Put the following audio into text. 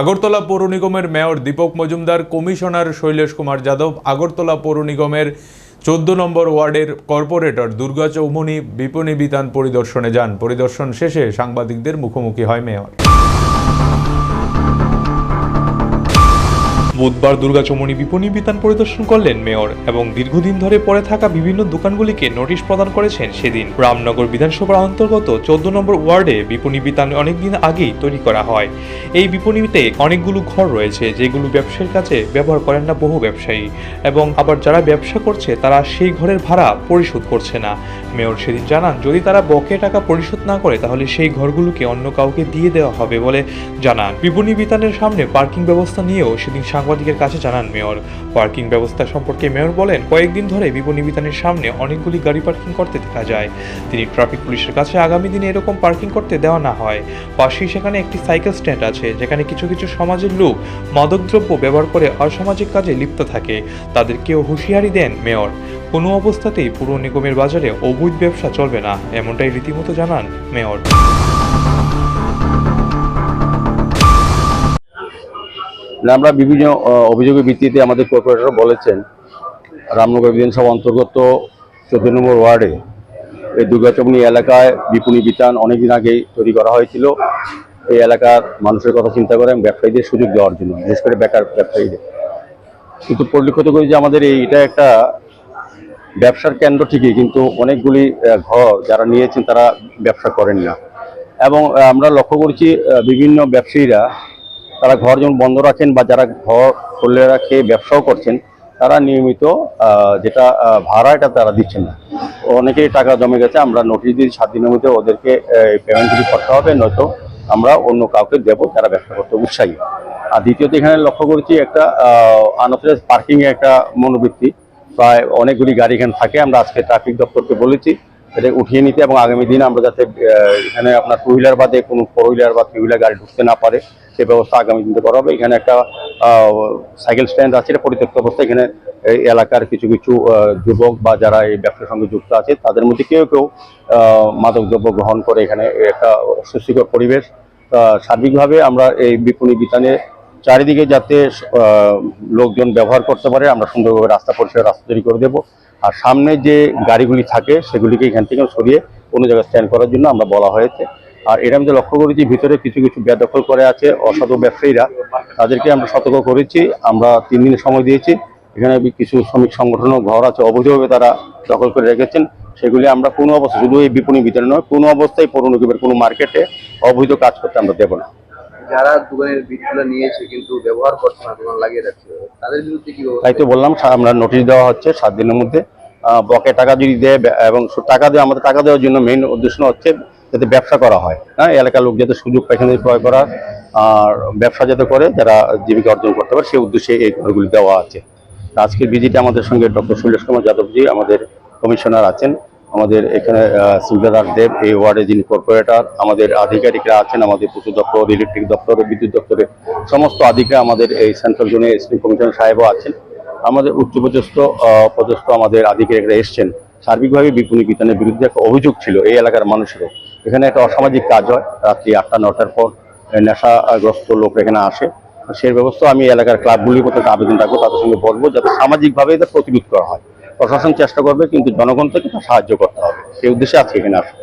আগরতলা পৌর নিগমের mayor Dipak Majumdar, commissioner Shailesh Kumar Yadav, Agartala পৌর নিগমের চোদ্দ নম্বর ওয়ার্ডের কর্পোরেটর দুর্গা চৌমনি বিপণী বিতান পরিদর্শনে যান। পরিদর্শন শেষে সাংবাদিকদের মুখোমুখি হয় মেয়র। বুধবার দুর্গাচমনি বিপণী বিতান পরিদর্শন করলেন মেয়র এবং দীর্ঘদিন ধরে পড়ে থাকা বিভিন্ন দোকানগুলিকে নোটিশ প্রদান করেছেন সেদিন। রামনগর বিধানসভার অন্তর্গত চোদ্দ নম্বর ওয়ার্ডে বিপণী বিতান অনেকদিন আগেই তৈরি করা হয়। এই বিপণীতে অনেকগুলো ঘর রয়েছে, যেগুলো ব্যবসার কাছে ব্যবহার করেন না বহু ব্যবসায়ী এবং আবার যারা ব্যবসা করছে, তারা সেই ঘরের ভাড়া পরিশোধ করছে না। মেয়র সেদিন জানান, যদি তারা বকে টাকা পরিশোধ না করে, তাহলে সেই ঘরগুলোকে অন্য কাউকে দিয়ে দেওয়া হবে বলে জানান। বিপণী বিতানের সামনে পার্কিং ব্যবস্থা নিয়েও সেদিন সাংবাদিকের কাছে জানান, মেয়র। পার্কিং ব্যবস্থা সম্পর্কে মেয়র বলেন, কয়েকদিন ধরে বিপণী সামনে অনেকগুলি গাড়ি পার্কিং করতে দেখা যায়। তিনি ট্রাফিক পুলিশের কাছে আগামী দিনে এরকম পার্কিং করতে দেওয়া না হয়। পাশেই সেখানে একটি সাইকেল স্ট্যান্ড আছে, যেখানে কিছু কিছু সমাজের লোক মাদকদ্রব্য ব্যবহার করে অসামাজিক কাজে লিপ্ত থাকে। তাদেরকেও হুঁশিয়ারি দেন, মেয়র। কোনো অবস্থাতেই পুর নিগমের বাজারে অবৈধ ব্যবসা চলবে না, এমনটাই রীতিমতো জানান, মেয়র। আমরা বিভিন্ন অভিযোগের ভিত্তিতে আমাদের কর্পোরেটর বলেছেন, রামনগর বিধানসভা অন্তর্গত চোদ্দ নম্বর ওয়ার্ডে এই দুর্গাচমনি এলাকায় বিপণী বিতান অনেকদিন আগেই তৈরি করা হয়েছিল। এই এলাকার মানুষের কথা চিন্তা করে ব্যবসায়ীদের সুযোগ দেওয়ার জন্য, বিশেষ করে বেকার ব্যবসায়ীদের। কিন্তু পরিলক্ষিত করি যে আমাদের এই, এটা একটা ব্যবসার কেন্দ্র ঠিকই, কিন্তু অনেকগুলি ঘর যারা নিয়েছেন তারা ব্যবসা করেন না। এবং আমরা লক্ষ্য করছি বিভিন্ন ব্যবসায়ীরা তারা ঘর যেমন বন্ধ রাখেন বা যারা ঘর খুলে রাখে ব্যবসাও করছেন, তারা নিয়মিত যেটা ভাড়া এটা তারা দিচ্ছেন না। অনেকেই টাকা জমে গেছে, আমরা নোটিশ দিয়ে সাত দিনের মধ্যে ওদেরকে পেমেন্টগুলি করতে হবে, নয়তো আমরা অন্য কাউকে দেব যারা ব্যবসা করতে উৎসাহী। আর দ্বিতীয়ত এখানে লক্ষ্য করেছি একটা আনঅথরাইজ পার্কিংয়ে একটা মনোবৃত্তি। প্রায় অনেকগুলি গাড়ি এখানে থাকে, আমরা আজকে ট্রাফিক দপ্তরকে বলেছি। এটা উঠিয়ে নিতে এবং আগামী দিন আমরা যাতে এখানে আপনার টু হুইলার বাদে কোনো ফোর হুইলার বা থ্রি হুইলার গাড়ি ঢুকতে না পারে, সে ব্যবস্থা আগামী দিনে করা হবে। এখানে একটা সাইকেল স্ট্যান্ড আছে, এটা পরিত্যক্ত অবস্থা এখানে, এই এলাকার কিছু কিছু যুবক বা যারা এই ব্যবসার সঙ্গে যুক্ত আছে, তাদের মধ্যে কেউ কেউ মাদকদ্রব্য গ্রহণ করে এখানে একটা সুস্থিকর পরিবেশ। সার্বিকভাবে আমরা এই বিপণী বিতানে চারিদিকে যাতে লোকজন ব্যবহার করতে পারে, আমরা সুন্দরভাবে রাস্তা পরিষ্কার রাস্তা তৈরি করে দেবো। আর সামনে যে গাড়িগুলি থাকে সেগুলিকে এখান থেকে সরিয়ে অন্য জায়গায় স্ট্যান্ড করার জন্য আমরা বলা হয়েছে। আর এটা আমি যে লক্ষ্য করেছি ভিতরে কিছু কিছু বেদখল করে আছে অসাধু ব্যবসায়ীরা। তাদেরকে আমরা সতর্ক করেছি আমরা তিন দিনের সময় দিয়েছি। এখানে কিছু শ্রমিক সংগঠনও ঘর আছে অবৈধভাবে তারা দখল করে রেখেছেন। সেগুলি আমরা কোনো অবস্থা শুধু এই বিপণী বিতরণ নয় কোনো অবস্থায় পৌর নিগমের কোনো মার্কেটে অবৈধ কাজ করতে আমরা দেবো না। যারা দোকানের বিটগুলো নিয়েছে কিন্তু ব্যবহার করছে না দোকান লাগিয়ে রাখছে তাদের বিরুদ্ধে কি তাই তো বললাম আমরা নোটিশ দেওয়া হচ্ছে সাত দিনের মধ্যে। বকে টাকা যদি দেয় এবং টাকা দেওয়া আমাদের টাকা দেওয়ার জন্য মেইন উদ্দেশ্য হচ্ছে যাতে ব্যবসা করা হয়। হ্যাঁ এলাকার লোক যাতে সুযোগ পায় এখানে ক্রয় করার আর ব্যবসা যাতে করে, যারা জীবিকা অর্জন করতে পারে, সেই উদ্দেশ্যে এই ঘরগুলি দেওয়া আছে। আজকের ভিজিটে আমাদের সঙ্গে ডক্টর শৈলেশ কুমার যাদবজি আমাদের কমিশনার আছেন। আমাদের এখানে সুবিধাদার দেব, এই ওয়ার্ডে যিনি কর্পোরেটর আমাদের আধিকারিকরা আছেন, আমাদের পশু দপ্তর ইলেকট্রিক দপ্তর, বিদ্যুৎ দপ্তরের সমস্ত আধিকারিক আমাদের এই সেন্ট্রাল জোনে এসপি কমিশনার সাহেবও আছেন। আমাদের উচ্চপদস্থ পদস্থ আমাদের আধিকারিকরা এসছেন। সার্বিকভাবে বিপণী বিতানের বিরুদ্ধে একটা অভিযোগ ছিল এই এলাকার মানুষেরও। এখানে একটা অসামাজিক কাজ হয়, রাত্রি আটটা নটার পর নেশাগ্রস্ত লোক এখানে আসে। সেই ব্যবস্থা আমি এলাকার ক্লাবগুলির মধ্যে আবেদন রাখব, তাদের সঙ্গে বলব যাতে সামাজিকভাবে এটা প্রতিরোধ করা হয়। প্রশাসন চেষ্টা করবে, কিন্তু জনগণ থেকে সাহায্য করতে হবে। সেই উদ্দেশ্যে আজকে এখানে আসবে।